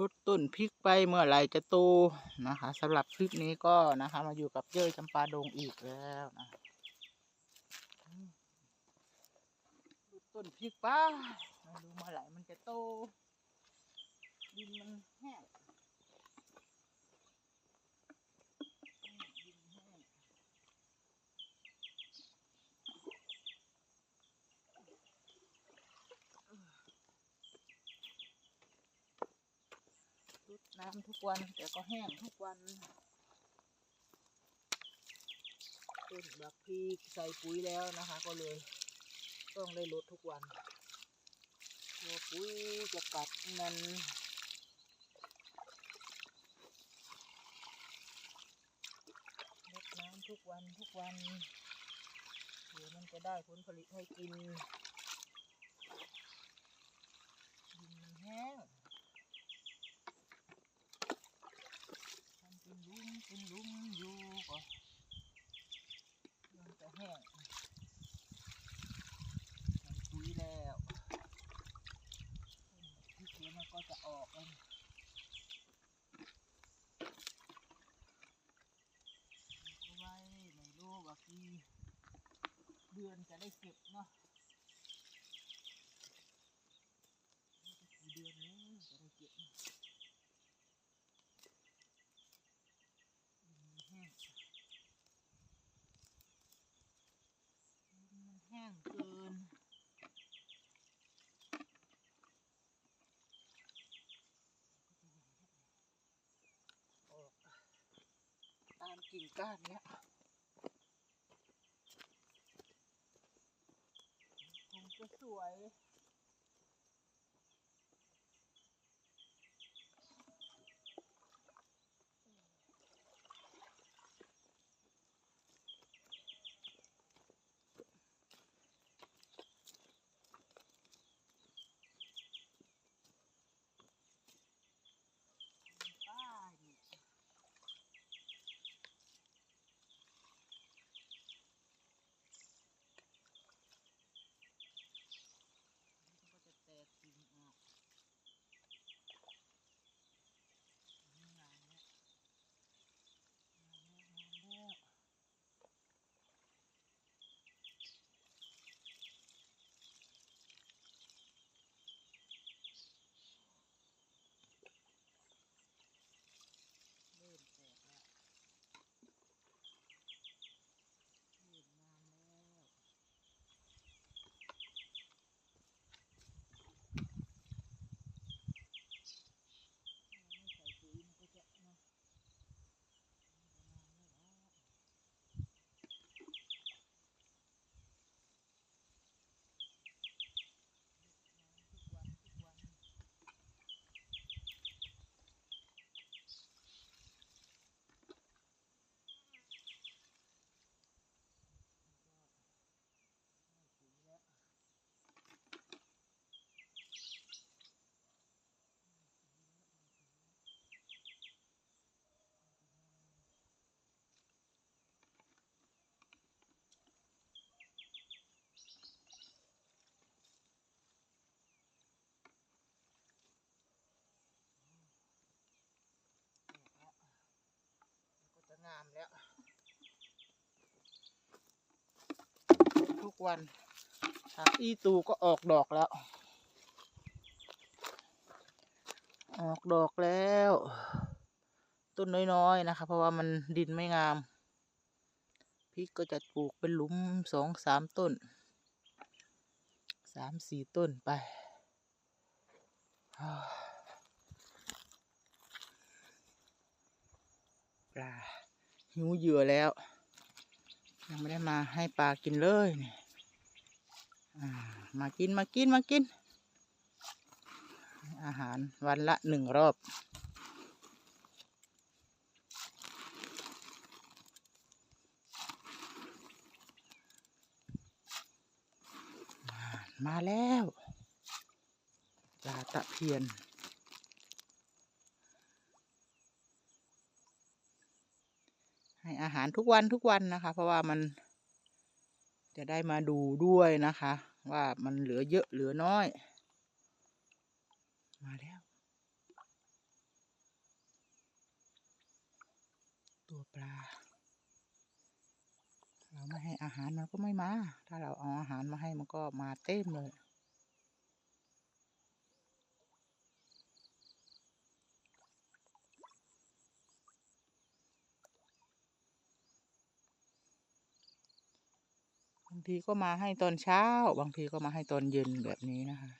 ลดต้นพริกไปเมื่อไหรจะโตนะคะสำหรับคลิปนี้ก็นะคะ มาอยู่กับเจ้ยจำปาดงอีกแล้วนะลดต้นพริกป้าดูเมื่อไหร่มันจะโตดินมันแห้งดินแห้ง รด น้ำทุกวันแต่ก็แห้งทุกวันต้นบักพริกใส่ปุ๋ยแล้วนะคะ ก็เลย ต้องได้ลดทุกวันกลัวปุ๋ยจะกัดมันรดน้ำทุกวันทุกวัน เดี๋ยวมันจะได้ผลผลิตให้กินแห้ง ทำเป็นหลุมเป็นหลุมอยู่ก็มันจะแห้งใส่ปุ๋ยแล้วที่เขียวมันก็จะออกเองเอาไว้ไม่รู้ ว่ากี่เดือนจะได้เก็บเนาะกี่เดือนนี้จะได้เก็บแห้งมันแห้งเกินออกตามกิ่งก้านเนี้ยคงจะ สวย ป้ายนี่มันก็จะแตกกิ่งออกนี่งานแล้วงานแล้วงานแล้วเริ่มแตกแล้วเริ่มงามแล้วถ้าไม่ใส่ปุ๋ยมันก็จะเนาะมันจะงามไม่ออก ทุกวันทุกวันไม่ปุ๋ยแล้วแล้วก็จะงามแล้ว ทุก วันผักอีตูก็ออกดอกแล้ว ออกดอกแล้ว ต้นน้อยๆนะคะ เพราะว่ามันดินไม่งามพริกก็จะปลูกเป็นหลุมสองสามต้นสามสี่ต้นไปปลาหิวเหยื่อแล้ว ยังไม่ได้มาให้ปลากินเลยเนี่ย มากินมากินมากิน อาหารวันละหนึ่งรอบ มาแล้วปลาตะเพียนให้อาหารทุกวันทุกวันนะคะ เพราะว่ามัน จะได้มาดูด้วยนะคะ ว่ามันเหลือเยอะเหลือน้อย มาแล้ว ตัวปลา เราไม่ให้อาหารมันก็ไม่มา ถ้าเราเอาอาหารมาให้มันก็มาเต็มเลยางทีก็มาให้ตอนเช้า บางทีก็มาให้ตอนเย็นแบบนี้นะคะ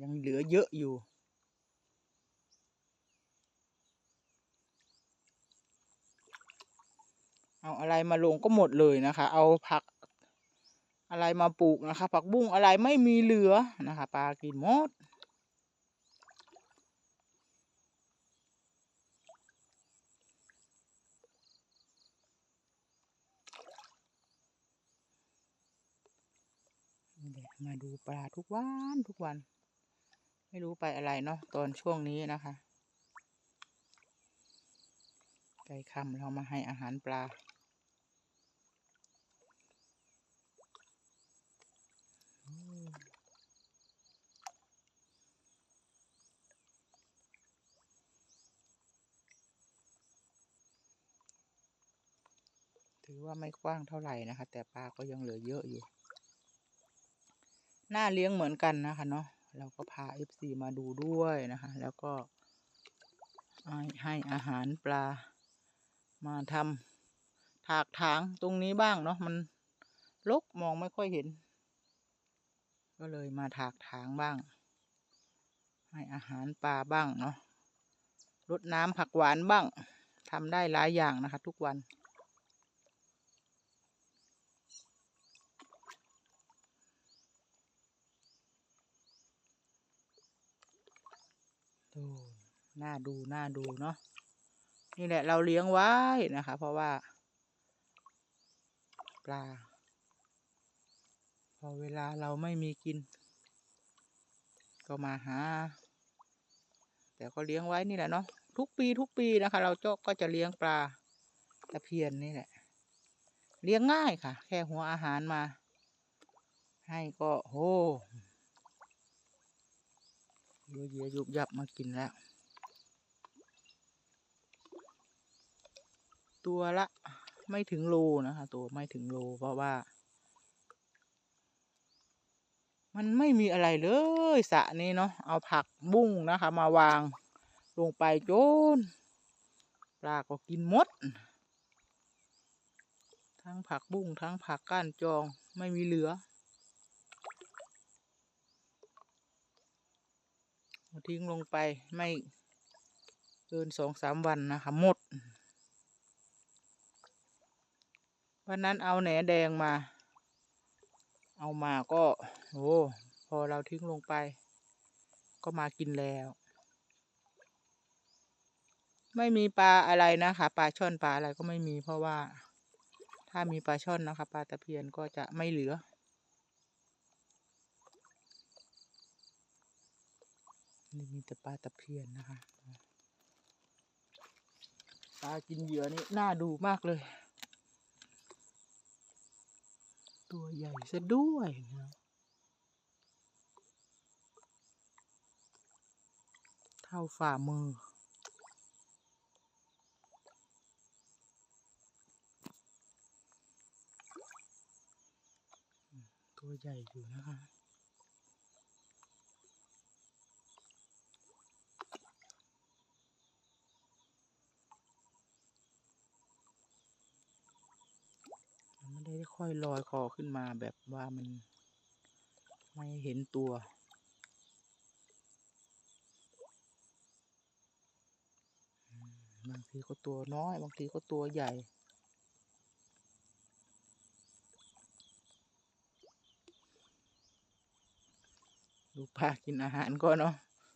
ยังเหลือเยอะอยู่ เอาอะไรมาลงก็หมดเลยนะคะ เอาผักอะไรมาปลูกนะคะ ผักบุ้งอะไรไม่มีเหลือนะคะปลากินหมดมาดูปลาทุกวันทุกวัน ไม่รู้ไปอะไรเนาะตอนช่วงนี้นะคะใกล้ค่ำเรามาให้อาหารปลา ถือว่าไม่กว้างเท่าไหร่นะคะ แต่ปลาก็ยังเหลือเยอะอยู่ หน่าเลี้ยงเหมือนกันนะคะเนาะเราก็พา FC มาดูด้วยนะคะ แล้วก็ให้อาหารปลามาทำถากถางตรงนี้บ้างเนาะมันรกมองไม่ค่อยเห็น ก็เลยมาถากถางบ้าง ให้อาหารปลาบ้างเนาะรดน้ำผักหวานบ้างทำได้หลายอย่างนะคะ ทุกวัน ดูน่าดูน่าดูเนาะนี่แหละเราเลี้ยงไว้นะคะ เพราะว่า ปลา พอเวลาเราไม่มีกิน ก็มาหา แต่ก็เลี้ยงไว้นี่แหละเนาะทุกปีทุกปีนะคะ เราเจ้าก็จะเลี้ยงปลาตะเพียนนี่แหละ เลี้ยงง่ายค่ะ แค่หัวอาหารมา ให้ก็โห เยอะแยะยุบยับมากินแล้ว ตัวละไม่ถึงโลนะคะ ตัวไม่ถึงโลเพราะว่า มันไม่มีอะไรเลยสะนี้เนาะเอาผักบุ้งนะคะ มาวางลงไปโจนปลาก็กินหมด ทั้งผักบุ้งทั้งผักก้านจองไม่มีเหลือ ทิ้งลงไปไม่เกินสองสามวันนะคะหมด วันนั้นเอาแหนแดงมา เอามาก็โอ้พอเราทิ้งลงไป ก็มากินแล้ว ไม่มีปลาอะไรนะคะปลาช่อนปลาอะไรก็ไม่มีเพราะว่า ถ้ามีปลาช่อนนะคะปลาตะเพียนก็จะไม่เหลือ นี่มีแต่ปลาตะเพียนนะคะ ปลากินเหยื่อนี่น่าดูมากเลย ตัวใหญ่ซะด้วยนะเท่าฝ่ามือตัวใหญ่อยู่นะคะ มันไม่ได้ค่อย ลอยคอขึ้นมาแบบว่ามันไม่เห็นตัว บางทีก็ตัวน้อย บางทีก็ตัวใหญ่ดูปลากินอาหารก็เนาะ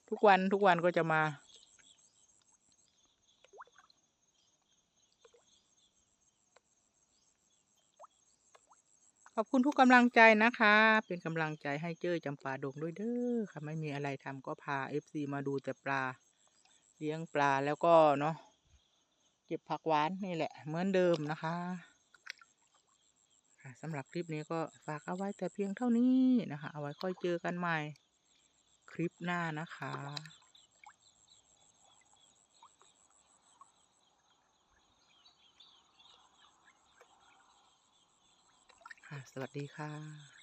ทุกวันทุกวันก็จะมา ขอบคุณทุกกำลังใจนะคะ เป็นกำลังใจให้เจ้ยจำปาดงด้วยเด้อค่ะ ไม่มีอะไรทำก็พาเอฟซีมาดูแต่ปลา เลี้ยงปลาแล้วก็เนาะเก็บผักหวานนี่แหละ เหมือนเดิมนะคะค่ะสำหรับคลิปนี้ก็ฝากเอาไว้แต่เพียงเท่านี้นะคะ เอาไว้ค่อยเจอกันใหม่คลิปหน้านะคะ ค่ะ สวัสดีค่ะ